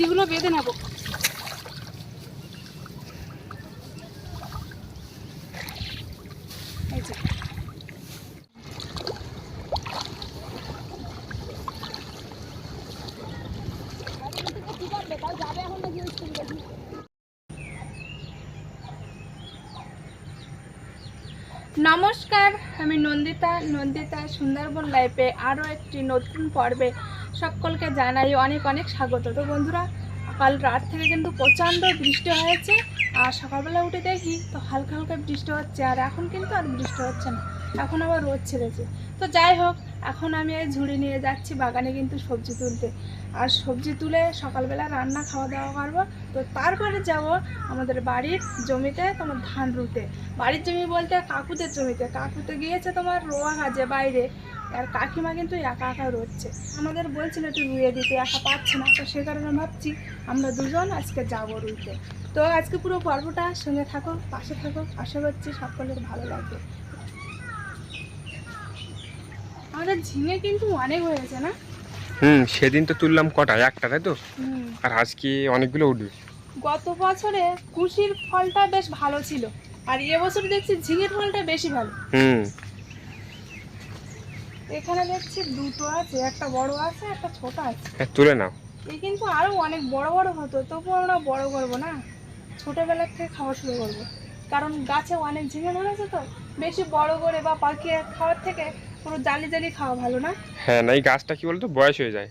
বাটিগুলো বেঁধে নেব। নমস্কার আমি নন্দিতা নন্দিতা সুন্দরবন লাইফে আরও একটি নতুন পর্বে সকলকে জানাই অনেক অনেক স্বাগত। তো বন্ধুরা, কাল রাত থেকে কিন্তু প্রচণ্ড বৃষ্টি হয়েছে, আর সকালবেলা উঠে দেখি তো হালকা হালকা বৃষ্টি হচ্ছে, আর এখন কিন্তু আর বৃষ্টি হচ্ছে না, এখন আবার রোদ ছেড়েছে। তো যাই হোক, এখন আমি এই ঝুড়ি নিয়ে যাচ্ছি বাগানে কিন্তু সবজি তুলতে, আর সবজি তুলে সকালবেলা রান্না খাওয়া দাওয়া করব। তো তারপরে যাব আমাদের বাড়ির জমিতে, তোমার ধান রুতে। বাড়ির জমি বলতে কাকুদের জমিতে, কাকুতে গিয়েছে তোমার রোয়া কাজে বাইরে আর কাকিমা কিন্তু একা একা রোচ্ছে আমাদের বলছিল একটু রুয়ে দিতে একা পাচ্ছে না। তো সে কারণে ভাবছি আমরা দুজন আজকে যাব রুইতে। তো আজকে পুরো পর্বটা সঙ্গে থাকো পাশে থাকো। আশা করছি সকলের ভালো লাগবে। আমাদের ঝিঙে কিন্তু অনেক হয়েছে না? হুম সেদিন তো তুললাম কটা একটা তাই তো? আর আজকে অনেকগুলো উঠবে। গত বছরে কুশির ফলটা বেশ ভালো ছিল আর এবছর দেখছি ঝিঙের ফলটা বেশি ভালো। হুম। এখানে দেখছি দুটো আছে একটা বড় আছে একটা ছোট আছে। হ্যাঁ, তুলে নাও। এই কিন্তু আরও অনেক বড় বড় হতো তবুও আমরা বড় করব না। ছোটবেলা থেকে খাওয়া শুরু করব। কারণ গাছে অনেক ঝিঙে ধরেছে তো বেশি বড় করে বা পাকিয়ে খাওয়ার থেকে পুরো জালি জালি খাওয়া ভালো না? হ্যাঁ না এই গাছটা কি বলতো বয়স হয়ে যায়।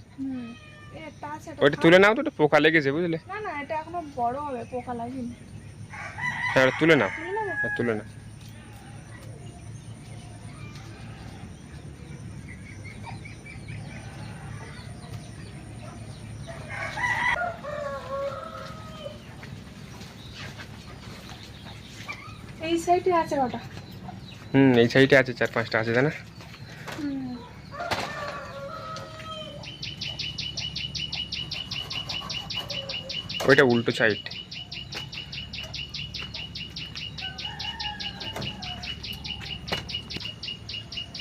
ওইটা তুলে নাও তো ওটা পোকা লেগেছে বুঝলে? না না এটা এখনও বড় হবে পোকা লাগেনি। হ্যাঁ তুলে নাও। তুলে হ্যাঁ তুলে নাও এই সাইডে আছে ওটা। হুম এই সাইডে আছে চার পাঁচটা আছে তাই না ওইটা উল্টো সাইড।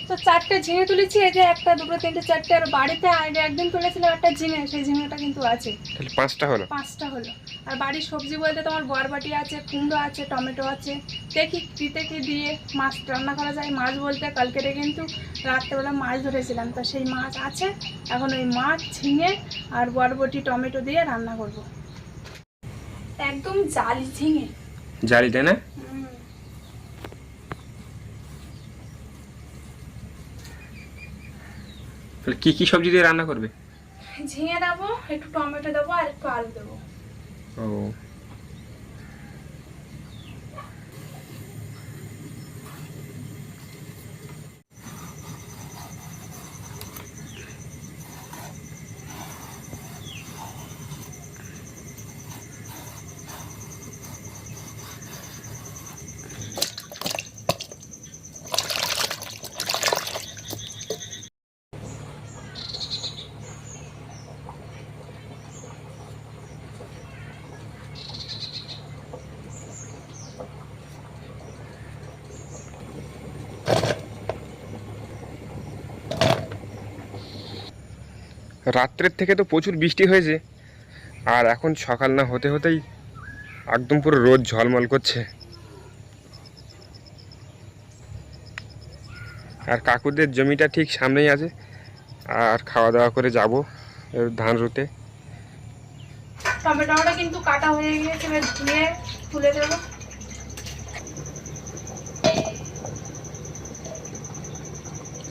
তো চারটে ঝিঙে তুলেছি এই যে একটা দুটো তিনটে চারটে আর বাড়িতে একদিন তুলেছিলাম একটা ঝিঙে সেই ঝিঙেটা কিন্তু আছে। তাহলে পাঁচটা হলো। পাঁচটা হলো। আর বাড়ির সবজি বলতে তোমার বরবাটি আছে কুমড়ো আছে টমেটো আছে। দেখি দিতে কি দিয়ে মাছ রান্না করা যায়। মাছ বলতে কালকেরে কিন্তু রাত্রেবেলা মাছ ধরেছিলাম। তো সেই মাছ আছে এখন ওই মাছ ঝিঙে আর বরবটি টমেটো দিয়ে রান্না করব। একদম জালি ঝিঙে। জালি তাই না কি কি সবজি দিয়ে রান্না করবে? ঝিঙে দেবো একটু টমেটো দেবো আর একটু আলু দেবো। ও রাত্রের থেকে তো প্রচুর বৃষ্টি হয়েছে। আর এখন সকাল না হতে হতেই একদম পুরো রোদ ঝলমল করছে। আর কাকুদের জমিটা ঠিক সামনেই আছে। আর খাওয়া দাওয়া করে যাব ধান রুতে। টমেটোটা কিন্তু কাটা হয়ে গিয়েছে ধুয়ে তুলে দেবো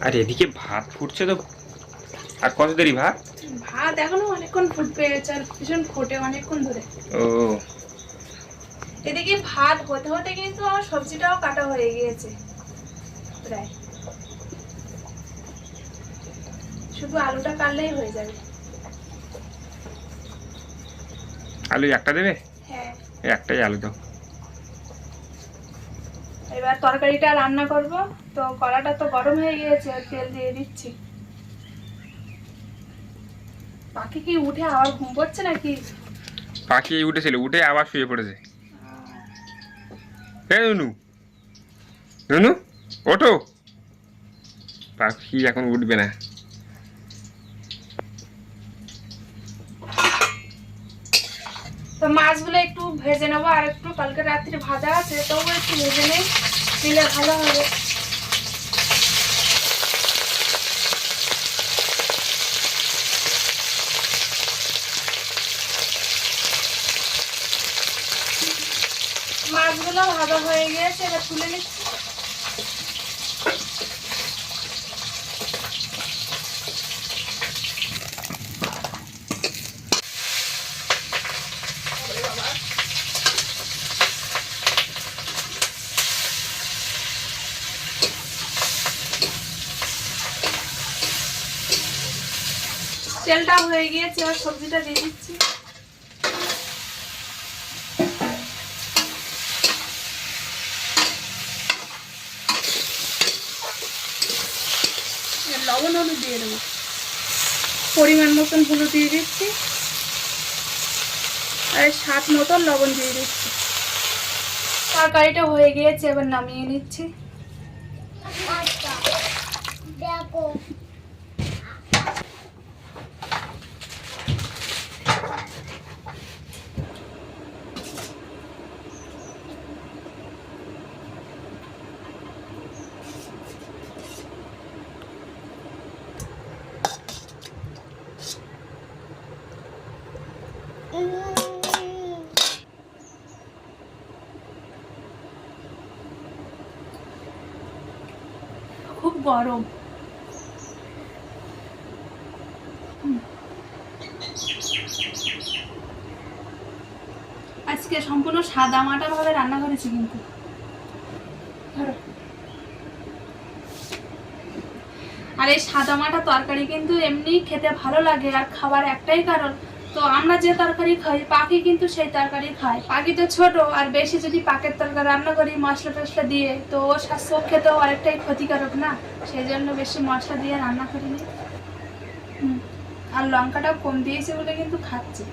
আর এদিকে ভাত ফুটছে তো। আর কত দেরি ভাত? ভাত এখনও অনেকক্ষণ ফুটবে চাল ভীষণ ফোটে অনেকক্ষণ ধরে। ও। এদিকে ভাত হতে হতে কিন্তু আমার সবজিটাও কাটা হয়ে গিয়েছে প্রায়। শুধু আলুটা কাটলেই হয়ে যাবে। আলু একটা দেবে? হ্যাঁ। একটাই আলু দাও। এবার তরকারিটা রান্না করব তো কড়াটা তো গরম হয়ে গিয়েছে তেল দিয়ে দিচ্ছি। পাখি কি উঠে আবার ঘুম পড়ছে নাকি? পাখি উঠেছিল উঠে আবার শুয়ে পড়েছে। এ নুনু নুনু ওঠো। পাখি এখন উঠবে না। মাছগুলো একটু ভেজে নেব আর একটু কালকে রাত্রে ভাজা আছে তবু একটু ভেজে নেই দিলে ভালো হবে মাছগুলো হয়ে গিয়েছে এবার তুলে নিচ্ছি। তেলটা হয়ে গিয়েছে এবার সবজিটা দিয়ে দিচ্ছি এবার লবণ হলুদ দিয়ে দেবো পরিমাণ মতন হলুদ দিয়ে দিচ্ছি। আর সাত মতন লবণ দিয়ে দিচ্ছি। তরকারিটা হয়ে গিয়েছে, এবার নামিয়ে নিচ্ছি। দেখো। গরম। আজকে সম্পূর্ণ সাদা মাটা ভাবে রান্না করেছি কিন্তু। আর এই সাদা মাটা তরকারি কিন্তু এমনি খেতে ভালো লাগে, আর খাবার একটাই কারণ। তো আমরা যে তরকারি খাই, পাখি কিন্তু সেই তরকারি খায় পাখি তো ছোট আর বেশি যদি পাকের তরকারি রান্না করি, মশলা টশলা দিয়ে, তো ও স্বাস্থ্য খেতেও অনেকটাই ক্ষতিকারক না সেই জন্য বেশি মশলা দিয়ে রান্না করিনি। আর লঙ্কাটাও কম দিয়েছে বলে কিন্তু খাচ্ছে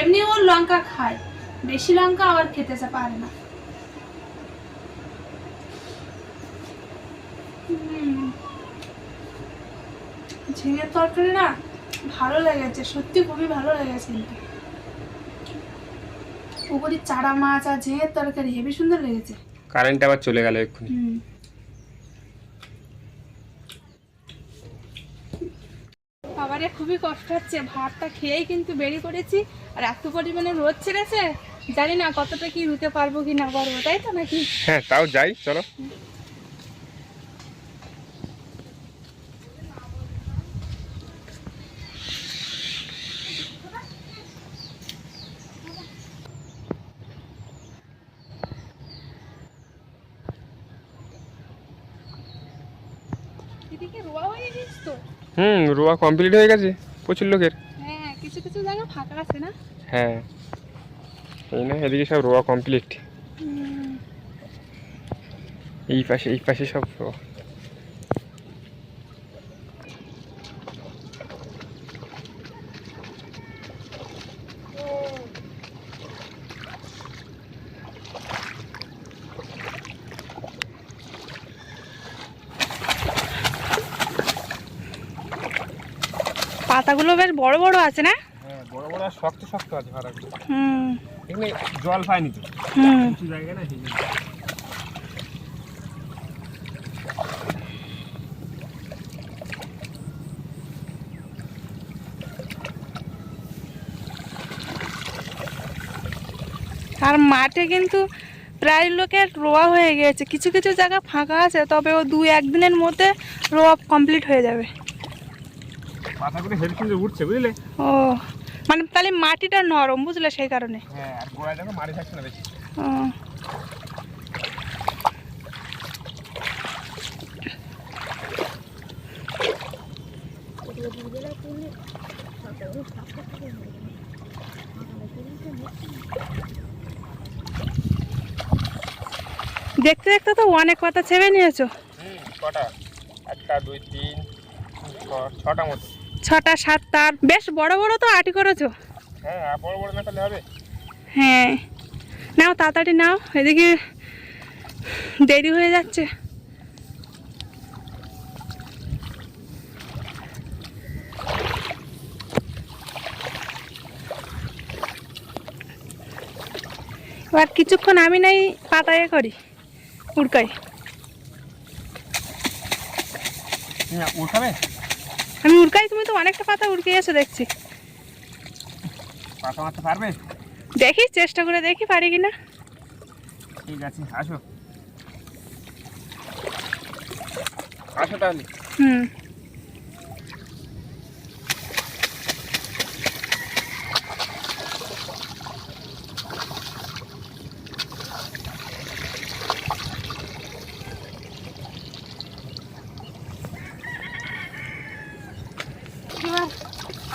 এমনি ও লঙ্কা খায়, বেশি লঙ্কা আবার খেতে পারে না। ঝিঙের তরকারি না ভালো লেগেছে সত্যি খুবই ভালো লেগেছে কিন্তু। পুকুরি চারা মাছ আর ঝিঙের তরকারি হেবি সুন্দর লেগেছে। কারেন্ট আবার চলে গেল এক্ষুনি। বাবারে খুবই কষ্ট হচ্ছে। ভাতটা খেয়েই কিন্তু বেরিয়ে পড়েছি। আর এত পরিমাণে রোদ ছেড়েছে জানি না কতটা কি রুতে পারব কি না পারব তাই তো নাকি? হ্যাঁ তাও যাই চলো এদিকে রোয়া হয়ে গেছিস তো হুম রোয়া কমপ্লিট হয়ে গেছে প্রচুর লোকের। হ্যাঁ কিছু কিছু জায়গা ফাঁকা আছে না? হ্যাঁ এই না এদিকে সব রোয়া কমপ্লিট এই পাশে এই পাশে সব রোয়া। পাতাগুলো বেশ বড় বড় আছে না? হ্যাঁ বড় বড় আর শক্ত শক্ত আছে ভাড়াগুলো হুম। এখানে জল পায়নি তো? হুম। কিছু জায়গা না আর মাঠে কিন্তু প্রায় লোকের রোয়া হয়ে গেছে কিছু কিছু জায়গা ফাঁকা আছে তবে ও দু একদিনের মধ্যে রোয়া কমপ্লিট হয়ে যাবে। পাতাগুলো উঠছে বুঝলে? ও মানে তাহলে মাটিটা নরম বুঝলে সেই কারণে? হ্যাঁ আর গোড়ায় দেখো মারি থাকছে না বেশি। দেখতে দেখতে তো অনেক পাতা ছেড়ে নিয়েছো। কটা? একটা দুই তিন ছটা মতো। ছটা সাতটা বেশ বড় বড় তো আটি করেছ। হ্যাঁ বড় বড় না হবে? হ্যাঁ। নাও তাড়াতাড়ি নাও এদিকে দেরি হয়ে যাচ্ছে। এবার কিছুক্ষণ আমি নাই পাতায় করি উড়কাই। উঠাবে আমি উড়কাই তুমি তো অনেকটা পাতা উড়কিয়েছো দেখছি। পাতা মারতে পারবে? দেখি চেষ্টা করে দেখি পারি কিনা। ঠিক আছে আসো। আসো তাহলে। হুম এবার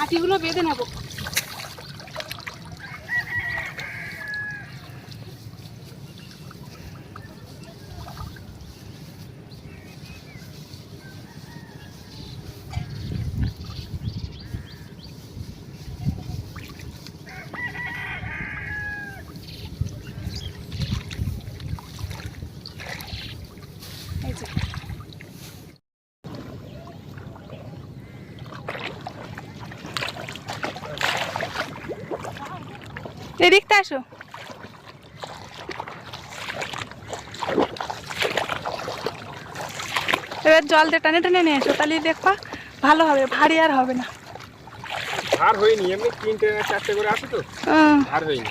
আটিগুলো বেঁধে নেব এই যে এদিকটা আসো। এবার জল দিয়ে টানে টানে নিয়ে এসো তাহলে দেখবা ভালো হবে ভারী আর হবে না। ধার হয়নি এমনি তিনটে চারটে করে আসো তো? ধার হয়নি।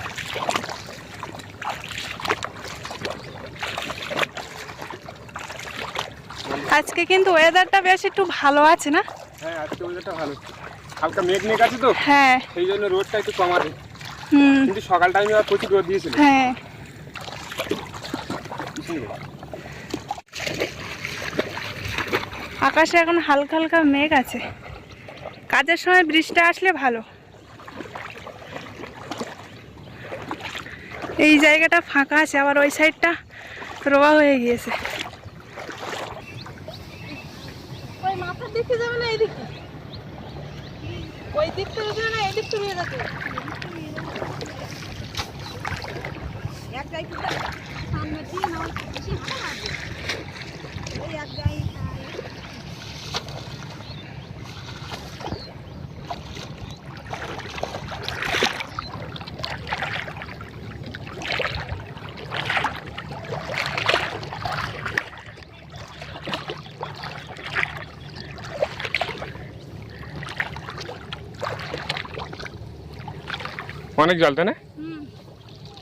আজকে কিন্তু ওয়েদারটা বেশ একটু ভালো আছে না? হ্যাঁ আজকে ওয়েদারটা ভালো। হালকা মেঘ মেঘ আছে তো? হ্যাঁ। সেই জন্য রোদটা একটু কম আছে কিন্তু সকাল টাইমে আর প্রচুর রোদ দিয়েছিল। হ্যাঁ। আকাশে এখন হালকা হালকা মেঘ আছে। কাজের সময় বৃষ্টিটা আসলে ভালো। এই জায়গাটা ফাঁকা আছে আবার ওই সাইডটা রোয়া হয়ে গিয়েছে। ওই মাথার দিকে যাবে না এদিকে? ওই দিক থেকে যাবে না এই দিক থেকে যাবে এক ওই এক অনেক জল তাই না।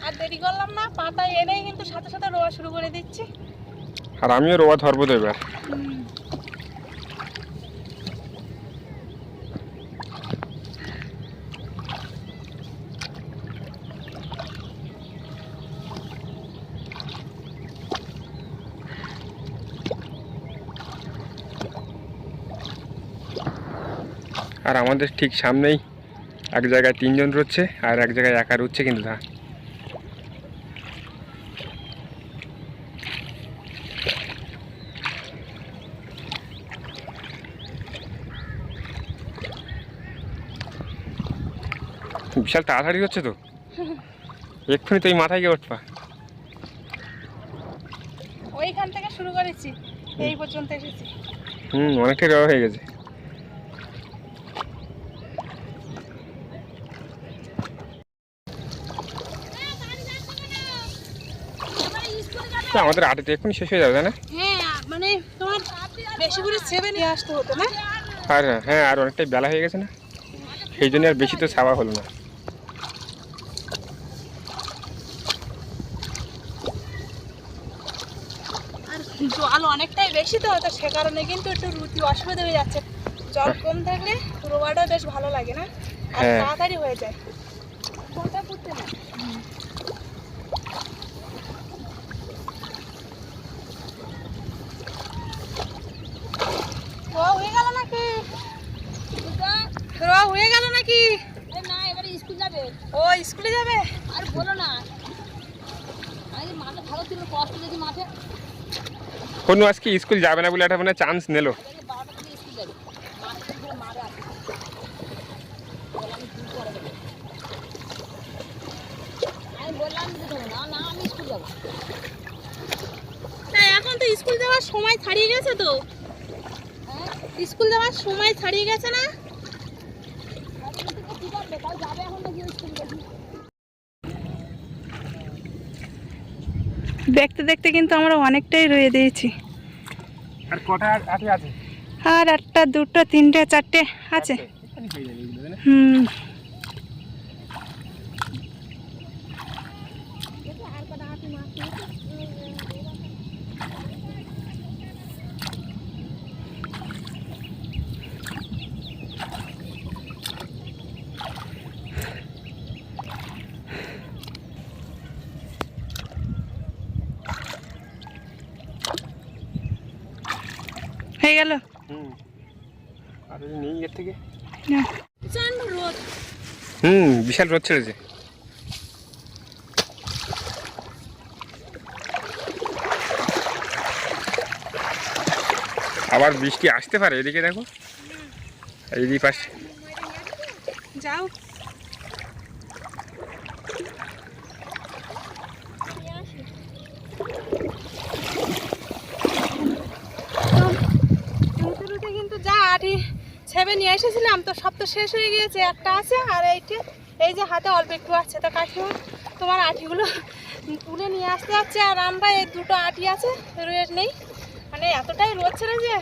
আর দেরি করলাম না পাতা এনেই কিন্তু সাথে সাথে রোয়া শুরু করে দিচ্ছি। আর আমিও রোয়া ধরবো তো এবার। আর আমাদের ঠিক সামনেই এক জায়গায় তিনজন রচ্ছে, আর এক জায়গায় একা রচ্ছে কিন্তু তা বিশাল তাড়াতাড়ি হচ্ছে তো। এক্ষুনি তো এই মাথায় গিয়ে উঠবা। ওইখান থেকে শুরু করেছি। এই পর্যন্ত এসেছি। হুম অনেকটাই রওয়া হয়ে গেছে। আমাদের আটেতে এক্ষুনি শেষ হয়ে যাবে না? হ্যাঁ মানে তোমার বেশি করে আসতে হতো না? আর হ্যাঁ আর অনেকটাই বেলা হয়ে গেছে না? সেই জন্য আর বেশি তো ছাওয়া হলো না। জল অনেকটাই বেশি তো তো সে কারণে কিন্তু একটু রুটি অসুবিধা হয়ে যাচ্ছে। জল কম থাকলে রোয়াটা বেশ ভালো লাগে না? আর হ্যাঁ। তাড়াতাড়ি হয়ে যায়। কথা করতে না রোয়া হয়ে গেল নাকি রোয়া হয়ে গেল নাকি না এবারে স্কুল যাবে ও স্কুলে যাবে আর বলো না আমি মাঠে ভালো ছিল কষ্ট যদি মাঠে কোনো আজকে স্কুল যাবে না বলে একটা মানে চান্স নিল। এখন তো স্কুল যাওয়ার সময় ছাড়িয়ে গেছে তো। হ্যাঁ স্কুল যাওয়ার সময় ছাড়িয়ে গেছে না? যাবে এখন নাকি স্কুল যাবে দেখতে দেখতে কিন্তু আমরা অনেকটাই রয়ে দিয়েছি। আর কটা আছে? আর একটা দুটো তিনটে চারটে আছে? হুম আর কটা আটি মাছ নিয়েছে? হয়ে গেল হুম আর যদি নেই এর থেকে। না। প্রচণ্ড রোদ। হুম বিশাল রোদ ছেড়েছে। আবার বৃষ্টি আসতে পারে এদিকে দেখো। এইদিকে পাশে। যাও রুটে রুটে কিন্তু যা আটি ছেবে নিয়ে এসেছিলাম। তো সব তো শেষ হয়ে গিয়েছে, একটা আছে আর এইটি এই যে হাতে অল্প একটু আছে। তো কাকিমা তোমার আটিগুলো তুলে নিয়ে আসতে যাচ্ছে আর আমরা এই দুটো আটি আছে রোদ নেই। মানে এতটাই রোদ ছেড়ে যে,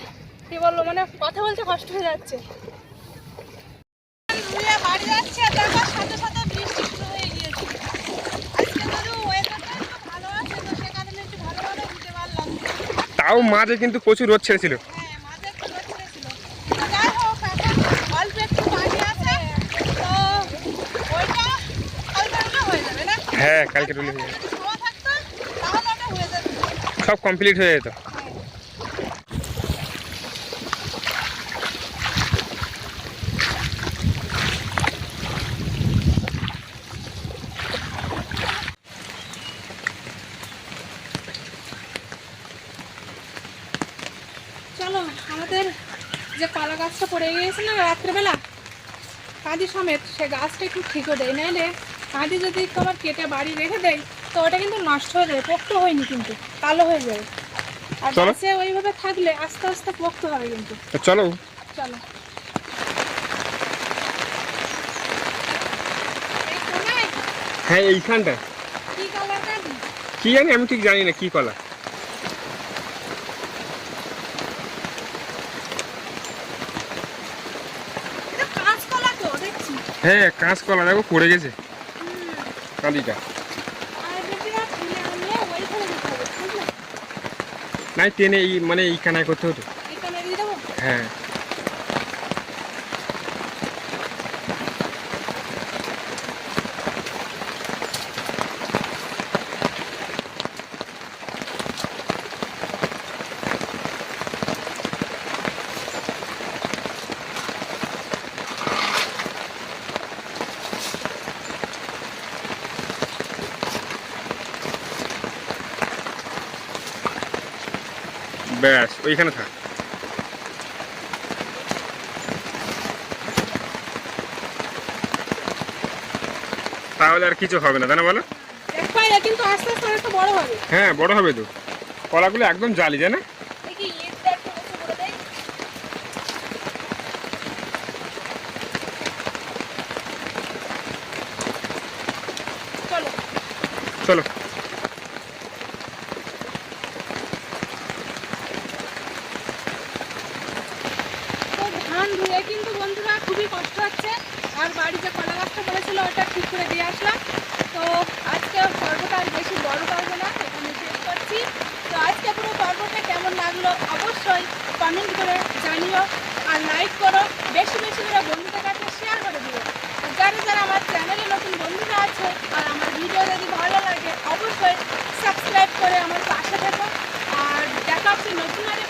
কি বলব মানে কথা বলতে কষ্ট হয়ে যাচ্ছে। তাও মাঝে কিন্তু প্রচুর রোদ ছেড়েছিল হ্যাঁ মাঝে একটু রোদ ছিল তো যাই হোক এখন অল্প একটু পানি আছে তো ওইটা কালকে রুলে হয়ে যাবে না হ্যাঁ কালকে রুলে হয়ে সব কমপ্লিট হয়ে যেত। চলো আমাদের যে কলা গাছটা পড়ে গিয়েছে না রাত্রেবেলা কাঁদি সমেত সে গাছটা একটু ঠিকও দেয়। নাহলে কাঁদি যদি তোমার কেটে বাড়ি রেখে দেয় তো ওটা কিন্তু নষ্ট হয়ে যাবে পোক্ত হয়নি কিন্তু কালো হয়ে যাবে। আর। গাছে ওইভাবে থাকলে আস্তে আস্তে পোক্ত হবে কিন্তু। চলো। চলো। হ্যাঁ এইখানটা। কি জানি আমি ঠিক জানি না কি কলা কাঁচকলা হ্যাঁ কাঁচ কলা দেখো পড়ে গেছে। বুঝলে? নাই টেনে মানে এইখানে করতে হতো হ্যাঁ। ব্যাস ওইখানে থাক। তাহলে আর কিছু হবে না তাই না বলো? কিন্তু আস্তে আস্তে অনেকটা বড় হবে। হ্যাঁ বড় হবে তো। কলাগুলো একদম জালি তাই না দেখি ইটটা একটু উঁচু করে দেই চলো চলো তো ধান ধুয়ে কিন্তু বন্ধুরা খুবই কষ্ট হচ্ছে। আর বাড়ি যে কলা গাছটা পড়েছিল ওটা ঠিক করে দিয়ে আসলাম। তো আজকে পর্বটা আর বেশি বড় করব না, এখানে শেষ করছি। তো আজকে পুরো পর্বটা কেমন লাগল অবশ্যই কমেন্ট করে জানিও আর লাইক করো। বেশি বেশি করে বন্ধুদের কাছে শেয়ার করে দিও। যারা যারা আমার চ্যানেলে নতুন বন্ধুরা আছে আর আমার ভিডিও যদি ভালো লাগে, অবশ্যই সাবস্ক্রাইব করে আমার পাশে থেকো। আর দেখা হচ্ছে নতুন আরেক